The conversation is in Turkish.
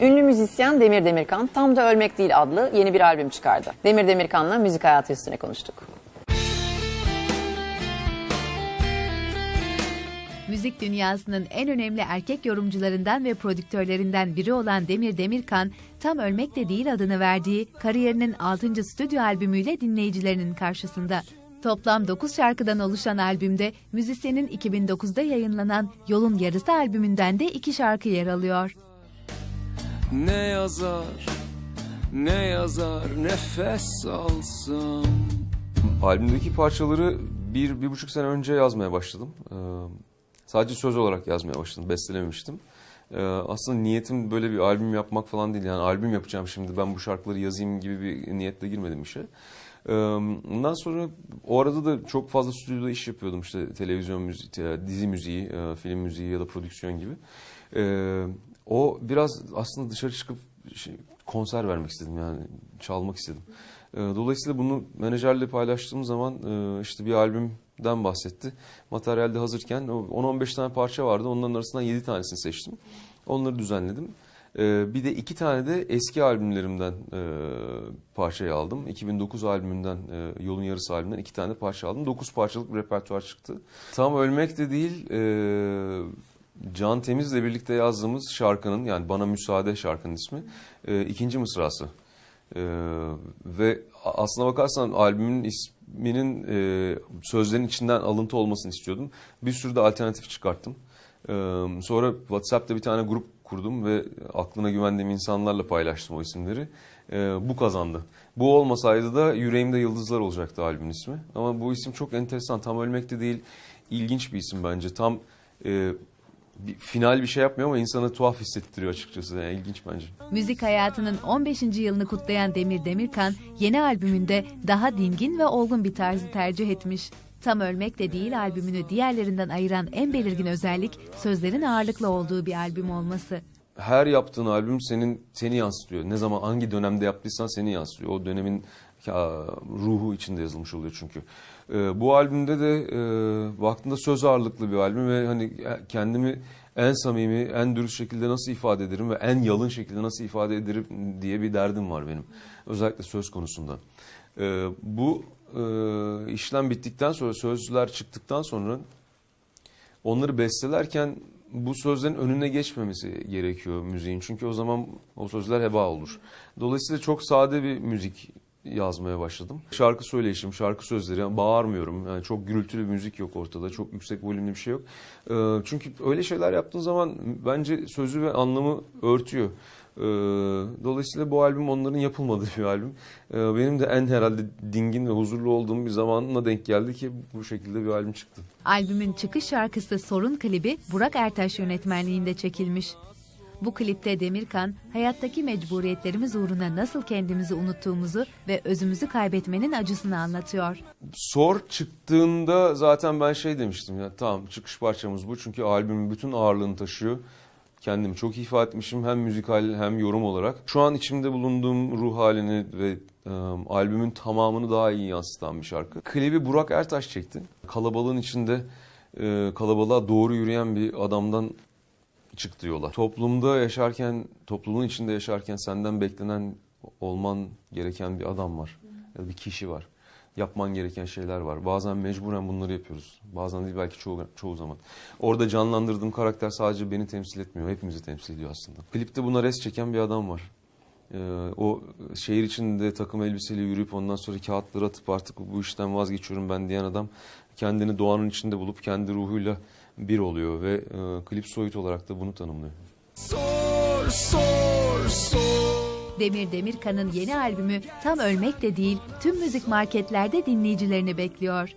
Ünlü müzisyen Demir Demirkan Tam da Ölmek Değil adlı yeni bir albüm çıkardı. Demir Demirkan'la müzik hayatı üstüne konuştuk. Müzik dünyasının en önemli erkek yorumcularından ve prodüktörlerinden biri olan Demir Demirkan, Tam Ölmek de Değil adını verdiği kariyerinin 6. stüdyo albümüyle dinleyicilerinin karşısında. Toplam 9 şarkıdan oluşan albümde müzisyenin 2009'da yayınlanan Yolun Yarısı albümünden de 2 şarkı yer alıyor. Ne yazar, ne yazar nefes alsam Albümdeki parçaları bir, bir buçuk sene önce yazmaya başladım. Ee, sadece söz olarak yazmaya başladım, bestelememiştim. Ee, aslında niyetim böyle bir albüm yapmak falan değil. Yani albüm yapacağım şimdi ben bu şarkıları yazayım gibi bir niyetle girmedim işe. Ee, ondan sonra o arada da çok fazla stüdyoda iş yapıyordum işte televizyon müziği, dizi müziği, e, film müziği ya da prodüksiyon gibi. Ee, biraz aslında dışarı çıkıp şey, konser vermek istedim yani çalmak istedim. Ee, Dolayısıyla bunu menajerle paylaştığım zaman e, işte bir albümden bahsetti. Materyalde hazırken o 10-15 tane parça vardı. Onların arasından 7 tanesini seçtim. Onları düzenledim. Ee, Bir de iki tane de eski albümlerimden e, parçayı aldım. 2009 albümünden, e, Yolun Yarısı albümünden iki tane parça aldım. 9 parçalık bir repertuar çıktı. Tam ölmek de değil, e, Can Temiz'le birlikte yazdığımız şarkının yani Bana Müsaade şarkının ismi e, ikinci mısrası. E, ve aslına bakarsan albümün isminin e, sözlerin içinden alıntı olmasını istiyordum. Bir sürü de alternatif çıkarttım. E, sonra WhatsApp'ta bir tane grup kurdum ve aklına güvendiğim insanlarla paylaştım o isimleri. E, bu kazandı. Bu olmasaydı da Yüreğimde Yıldızlar olacaktı albümün ismi. Ama bu isim çok enteresan. Tam ölmekte değil. ilginç bir isim bence. Tam e, bir, final bir şey yapmıyor ama insanı tuhaf hissettiriyor açıkçası. Yani ilginç bence. Müzik hayatının 15. yılını kutlayan Demir Demirkan, yeni albümünde daha dingin ve olgun bir tarzı tercih etmiş. Tam Ölmek de Değil albümünü diğerlerinden ayıran en belirgin özellik sözlerin ağırlıklı olduğu bir albüm olması. Her yaptığın albüm senin seni yansıtıyor. Ne zaman hangi dönemde yaptıysan seni yansıtıyor. O dönemin ruhu içinde yazılmış oluyor çünkü. Ee, bu albümde de e, baktığında söz ağırlıklı bir albüm ve hani kendimi en samimi, en dürüst şekilde nasıl ifade ederim ve en yalın şekilde nasıl ifade ederim diye bir derdim var benim. Özellikle söz konusunda. Ee, bu e, işlem bittikten sonra, sözler çıktıktan sonra onları bestelerken bu sözlerin önüne geçmemesi gerekiyor müziğin. Çünkü o zaman o sözler heba olur. Dolayısıyla çok sade bir müzik yazmaya başladım. Şarkı söyleyişim, şarkı sözleri, yani bağırmıyorum. Yani çok gürültülü müzik yok ortada, çok yüksek volümlü bir şey yok. Ee, çünkü öyle şeyler yaptığın zaman bence sözü ve anlamı örtüyor. Ee, dolayısıyla bu albüm onların yapılmadığı bir albüm. Ee, benim de en herhalde dingin ve huzurlu olduğum bir zamanına denk geldi ki bu şekilde bir albüm çıktı. Albümün çıkış şarkısı Sorun klibi Burak Ertaş yönetmenliğinde çekilmiş. Bu klipte Demirkan, hayattaki mecburiyetlerimiz uğruna nasıl kendimizi unuttuğumuzu ve özümüzü kaybetmenin acısını anlatıyor. Sor çıktığında zaten ben şey demiştim ya tamam çıkış parçamız bu çünkü albümün bütün ağırlığını taşıyor. Kendimi çok ifade etmişim hem müzikal hem yorum olarak. Şu an içimde bulunduğum ruh halini ve e, albümün tamamını daha iyi yansıtan bir şarkı. Klibi Burak Ertaş çekti. Kalabalığın içinde e, kalabalığa doğru yürüyen bir adamdan çıktı yola. Toplumda yaşarken, topluluğun içinde yaşarken senden beklenen olman gereken bir adam var. Ya da bir kişi var. Yapman gereken şeyler var. Bazen mecburen bunları yapıyoruz. Bazen değil belki çoğu, çoğu zaman. Orada canlandırdığım karakter sadece beni temsil etmiyor. Hepimizi temsil ediyor aslında. Klipte buna res çeken bir adam var. Ee, o şehir içinde takım elbiseyle yürüyüp ondan sonra kağıtları atıp artık bu işten vazgeçiyorum ben diyen adam kendini doğanın içinde bulup kendi ruhuyla bir oluyor ve e, klip soyut olarak da bunu tanımlıyor. Sor, sor, sor Demir Demirkan'ın yeni albümü Tam Ölmek de Değil tüm müzik marketlerde dinleyicilerini bekliyor.